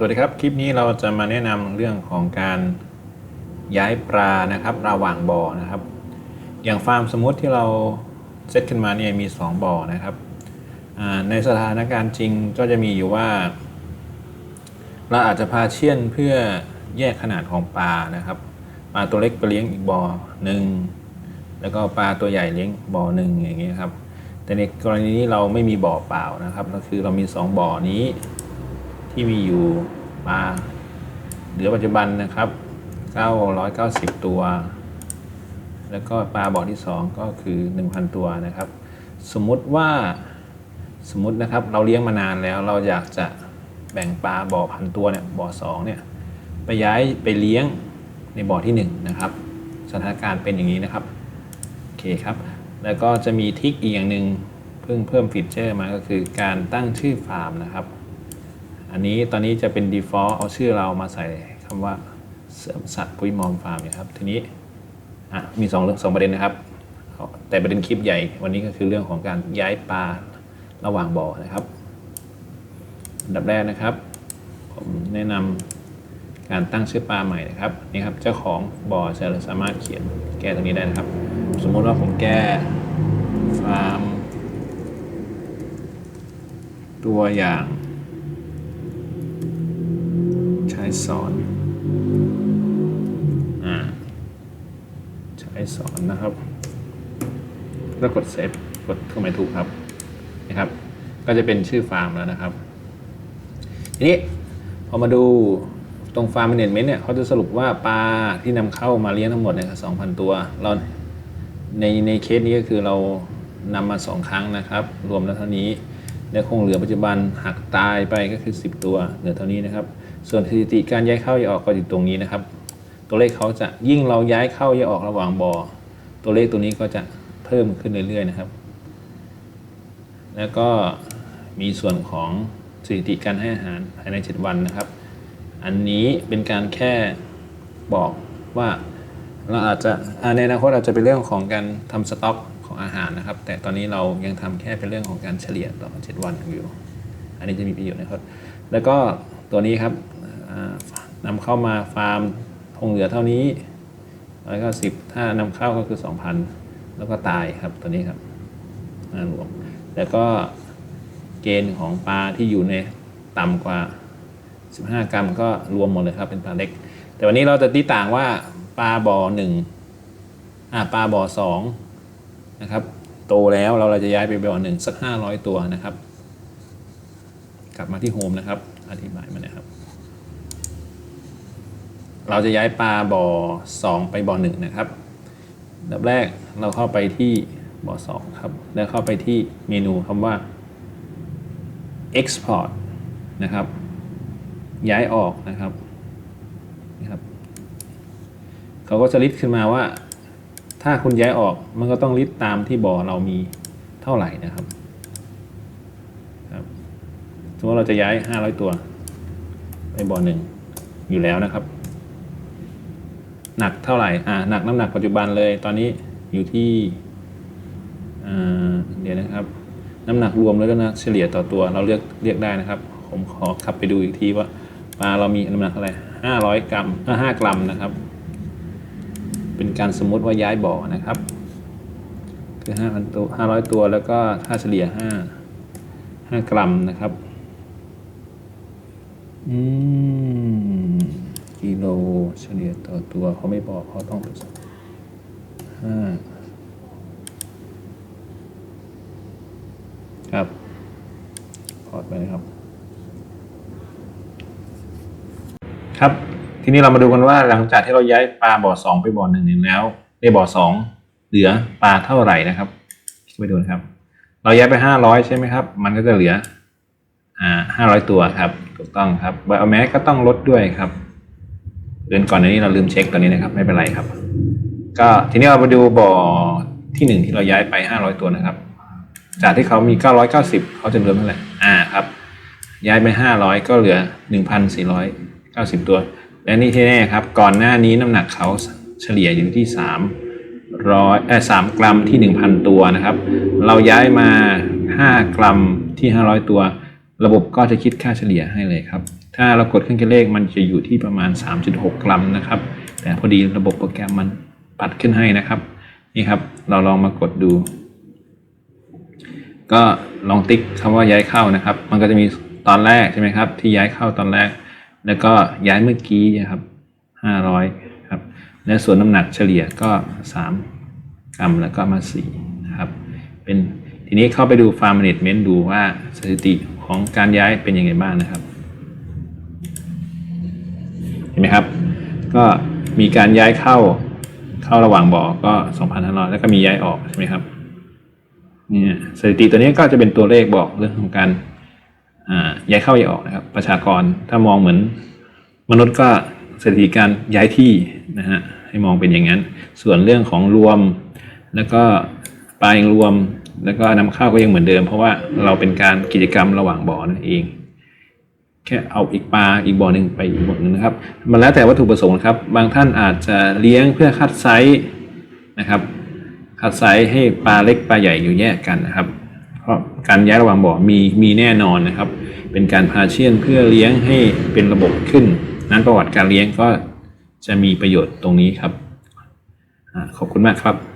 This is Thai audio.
สวัสดีครับ คลิปนี้เราจะมาแนะนำเรื่องของการย้ายปลานะครับระหว่างบ่อนะครับ อย่างฟาร์มสมมติที่เราเซตขึ้นมาเนี่ยมี 2บ่อนะครับในสถานการณ์จริงก็จะมีอยู่ว่า เราอาจจะพาเชี่ยนเพื่อแยกขนาดของปลานะครับปลาตัวเล็กไปเลี้ยงอีกบ่อหนึ่งแล้วก็ปลาตัวใหญ่เลี้ยงบ่อหนึ่งอย่างเงี้ยครับ แต่ในกรณีนี้เราไม่มีบ่อเปล่านะครับ ก็คือเรามี 2 บ่อนี้ ที่มีอยู่ปลาเหลือปัจจุบันนะครับ 990 ตัว แล้วก็ปลาบ่อที่ 2 ก็คือ 1,000 ตัวนะครับ สมมุติว่าสมมตินะครับเราเลี้ยงมานานแล้วเราอยากจะแบ่งปลาบ่อพันตัวเนี่ยบ่อ2เนี่ยไปย้ายไปเลี้ยงในบ่อที่1นะครับ สถานการณ์เป็นอย่างนี้นะครับโอเคครับ แล้วก็จะมีทิกอีกอย่างหนึ่งเพิ่งเพิ่มฟีเจอร์มาก็คือการตั้งชื่อฟาร์มนะครับ อันนี้ตอนนี้จะเป็น default เอาชื่อเรามาใส่คำว่าเสริมสัตว์ปุ้ยมอมฟาร์มนะครับ ทีนี้มีสองเรื่องสองประเด็นนะครับ แต่ประเด็นคลิปใหญ่วันนี้ก็คือเรื่องของการย้ายปลาระหว่างบ่อนะครับอันดับแรกนะครับ ผมแนะนำการตั้งชื่อปลาใหม่นะครับนี่ครับเจ้าของบ่อจะสามารถเขียนแก้ตรงนี้ได้นะครับ สมมุติว่าผมแก้ฟาร์มตัวอย่าง ใช้สอนอ่าใช้สอนนะครับ แล้วกดเซฟกดเครื่องหมายถูกครับนะครับ ก็จะเป็นชื่อฟาร์มแล้วนะครับ ทีนี้พอมาดูตรงฟาร์ม m ม n น g เมนต์เนี่ยเขาจะสรุปว่าปลาที่นำเข้ามาเลี้ยงทั้งหมดเนี่ยสองพันตัว เราในในเคสนี้ก็คือเรานำมาสองครั้งนะครับ รวมแล้วเท่านี้ และคงเหลือปัจจุบันหักตายไปก็คือ 10 ตัวเหลือเท่านี้นะครับ ส่วนสถิติการย้ายเข้าย้ายออกก็อยู่ตรงนี้นะครับ ตัวเลขเขาจะยิ่งเราย้ายเข้าย้ายออกระหว่างบ่อตัวเลขตัวนี้ก็จะเพิ่มขึ้นเรื่อยๆนะครับ แล้วก็มีส่วนของสถิติการให้อาหารภายใน 7 วันนะครับ อันนี้เป็นการแค่บอกว่า เราอาจจะในอนาคตอาจจะเป็นเรื่องของการทำสต็อกของอาหารนะครับ แต่ตอนนี้เรายังทำแค่เป็นเรื่องของการเฉลี่ยต่อ7วันอยู่ อันนี้จะมีประโยชน์นะครับ แล้วก็ตัวนี้ครับอ่านำเข้ามาฟาร์มคงเหลือเท่านี้แล้วก็สิบถ้านำเข้าก็คือ2,000แล้วก็ตายครับตัวนี้ครับมานรวมแล้วก็เกณฑ์ของปลาที่อยู่ในต่ำกว่า 15 กรัมก็รวมหมดเลยครับเป็นปลาเล็ก แต่วันนี้เราจะตีต่างว่า ปลาบ่อหนึ่งอ่าปลาบ่อสองนะครับ โตแล้วเราเราจะย้ายไปบ่อหนึ่งสัก500ตัวนะครับ กลับมาที่โฮมนะครับ อธิบายมานะครับ เราจะย้ายปลาบ่อสองไปบ่อหนึ่งนะครับดับแรกเราเข้าไปที่บ่อสองครับ แล้วเข้าไปที่เมนูคำว่า export นะครับ ย้ายออกนะครับนะครับ เขาก็จะลิสต์ขึ้นมาว่า ถ้าคุณย้ายออกมันก็ต้องลิสต์ตามที่บ่อเรามีเท่าไหร่นะครับครับสมมติเราจะย้าย 500 ตัวไปบ่อหนึ่งอยู่แล้วนะครับ หนักเท่าไหร่อ่าหนักน้ำหนักปัจจุบันเลยตอนนี้อยู่ที่อ่าเดี๋ยวนะครับ น้ำหนักรวมแล้วก็นะเฉลี่ยต่อตัวเราเลือกเรียกได้นะครับผมขอขับไปดูอีกทีว่าปลาเรามีน้ำหนักเท่าไหร่ห้าร้อยกรัมเออห้ากรัมนะครับ เป็นการสมมติว่าย้ายบ่อนะครับ คือห้าพันตัวห้าร้อยตัวแล้วก็ค่าเฉลี่ยห้าห้ากรัมนะครับ อืมกิโลเฉลี่ยต่อตัวเขาไม่บอกเขาต้องห้าครับพอร์ตไปเลยครับ ครับ ทีนี้เรามาดูกันว่าหลังจากที่เราย้ายปลาบ่อสองไปบ่อหนึ่งแล้วในบ่อสองเหลือปลาเท่าไหร่นะครับคลิกไปดูนะครับ เราย้ายไปห้าร้อยใช่ไหมครับ มันก็จะเหลืออ่าห้าร้อยตัวครับถูกต้องครับไบโอแมสก็ต้องลดด้วยครับเดือนก่อนนนี้เราลืมเช็คตัวนี้นะครับ ไม่เป็นไรครับ ก็ทีนี้เราไปดูบ่อที่หนึ่งที่เราย้ายไปห้าร้อยตัวนะครับ จากที่เขามีเก้าร้อยเก้าสิบเขาจะเหลือเท่าไหร่อ่าครับ ย้ายไปห้าร้อยก็เหลือหนึ่งพันสี่ร้อยเก้าสิบตัว และนี่ที่แน่ครับ ก่อนหน้านี้น้ำหนักเขาเฉลี่ยอยู่ที่สามร้อยเออสามกรัมที่หนึ่งพันตัวนะครับ เราย้ายมาห้ากรัมที่ห้าร้อยตัว ระบบก็จะคิดค่าเฉลี่ยให้เลยครับ ถ้าเรากดเครื่องคิดเลขมันจะอยู่ที่ประมาณ 3.6 กรัมนะครับ แต่พอดีระบบโปรแกรมมันปัดขึ้นให้นะครับ นี่ครับ เราลองมากดดู ก็ลองติ๊กคำว่าย้ายเข้านะครับ มันก็จะมีตอนแรกใช่ไหมครับ ที่ย้ายเข้าตอนแรก แล้วก็ย้ายเมื่อกี้นะครับ500ครับ และส่วนน้ำหนักเฉลี่ยก็3กรัมแล้วก็มา4นะครับเป็นทีนี้เข้าไปดู Farm Management ดูว่าสถิติของการย้ายเป็นยังไงบ้างนะครับ เห็นไหมครับ ก็มีการย้ายเข้าเข้าระหว่างบ่อก็2,500แล้วก็มีย้ายออกใช่ไหมครับเนี่ยสถิติตัวนี้ก็จะเป็นตัวเลขบอกเรื่องของการ ย้ายเข้าย้ายออกนะครับ ประชากรถ้ามองเหมือนมนุษย์ก็สถิติการย้ายที่นะฮะให้มองเป็นอย่างนั้น ส่วนเรื่องของรวม แล้วก็ปลายังรวม แล้วก็นำเข้าก็ยังเหมือนเดิม เพราะว่าเราเป็นการกิจกรรมระหว่างบ่อนั่นเอง แค่เอาอีกปลาอีกบ่อหนึ่งไปอีกบ่อหนึ่งนะครับ มันแล้วแต่วัตถุประสงค์ครับ บางท่านอาจจะเลี้ยงเพื่อคัดไซส์นะครับคัดไซส์ให้ปลาเล็กปลาใหญ่อยู่แยกกันนะครับ การย้ายระหว่างบ่อมีมีแน่นอนนะครับ เป็นการพาเชียนเพื่อเลี้ยงให้เป็นระบบขึ้น นั้นประวัติการเลี้ยงก็จะมีประโยชน์ตรงนี้ครับอขอบคุณมากครับ